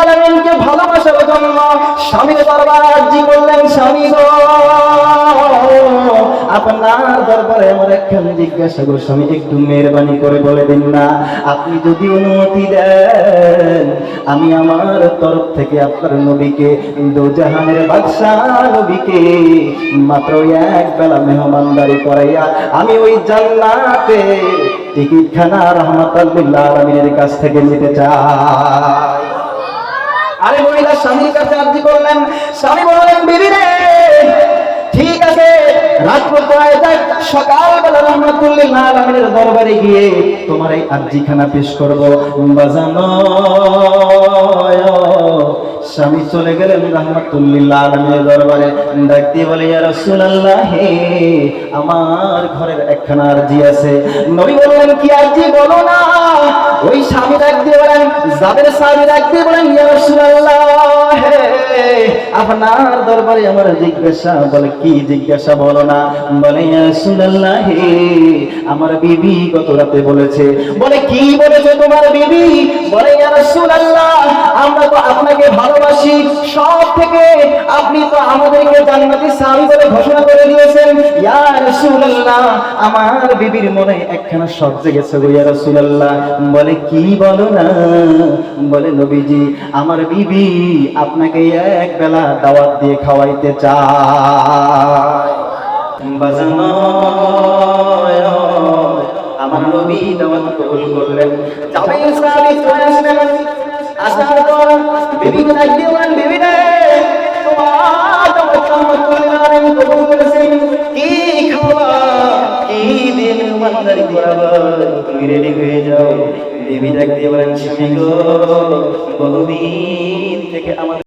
আলামিনকে ভালোবাসার জন্য স্বামী গো। আপনার দরবারে আমার জিজ্ঞাসা একটু মেহরবানি করে বলে দিন না। আপনি যদি অনুমতি দেন, আমি আমার তরফ থেকে আপনার নবীকে, দোজাহানের বাদশাহ নবীকে মাত্র এক বেলা মেহমানদারি করাইয়া, আমি ওই জান্নাতে টিকিট খানা রহমতুল্লাহ আলমিনের কাছ থেকে নিতে আরে মহিলা, স্বামীর কাছে আর্জি করলেন। স্বামী বললেন, বিবি রে, ঠিক আছে যাক। সকালবেলা আলমিনের দরবারে গিয়ে তোমার এই আর্জিখানা পেশ করব। বাজানো স্বামী চলে গেলেন আলমিনের দরবারে। বলে, ইয়া হে আমার ঘরের একখানা আর্জি আছে। নবী বললেন, কি আর্জি? বলো না। ওই স্বামী বলেন, যাদের স্বামী বলেন, ইয়া হে আপনার দরবারে আমার জিজ্ঞাসা। বলে, কি জিজ্ঞাসা বলো না? বলে, ইয়া রাসূলুল্লাহ, হে আমার বিবি গত রাতে বলেছে। বলে, কি বলেছে তোমার বিবি? বলে রাসূলুল্লাহ, আমরা তো আপনাকে ভালোবাসি সব থেকে, আপনি তো আমাদেরকে জান্নাতি স্বামী বলে ঘোষণা করে দিয়েছেন। ইয়া রাসূলুল্লাহ, আমার বিবির মনে একখানা শখ জেগেছে গো, ইয়া রাসূলুল্লাহ। বলে, কি বলো না? বলে, নবীজি, আমার বিবি আপনাকে এক বেলা দাওয়াত দিয়ে খাওয়াইতে চায়। আমার নবী দাওয়াত কবুল করলেন। আসার পর বিবি দিন মান্দারি করাবা তুমি রেডি হয়ে যাও। দেবী দিয়ে বলেন গো বহুদিন থেকে আমাদের